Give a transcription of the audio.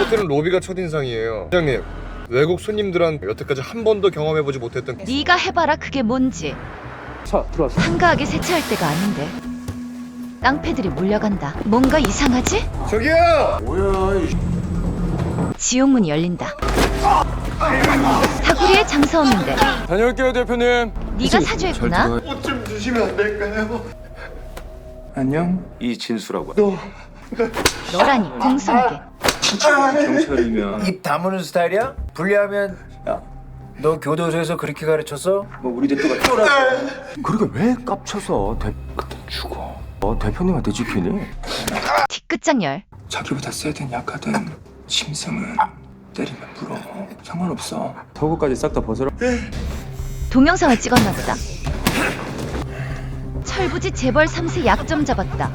호텔은 로비가 첫인상이에요. 부장님, 외국 손님들한 여태까지 한 번도 경험해보지 못했던 네가 해봐라 그게 뭔지 자 들어왔어 한가하게 세차할 때가 아닌데 깡패들이 몰려간다 뭔가 이상하지? 저기요! 지옥문이 열린다 사구리에 장사 없는데 다녀올게요 대표님 네가 사주했구나? 옷좀 주시면 안 될까요? 안녕. 이진수라고 너 라니 공손하게 경찰이면 입 다무는 스타일이야? 불리하면 야. 너 교도소에서 그렇게 가르쳤어? 뭐 우리 대표가 쫄았어. 그러게 왜 깝쳐서 대 그때 죽어. 어 대표님한테 지키니? 뒤끝장열 자기보다 세든 약하든 심성은 때리면 물어. 상관없어. 턱까지 싹 다 벗어라. 동영상을 찍었나 보다 철부지 재벌 3세 약점 잡았다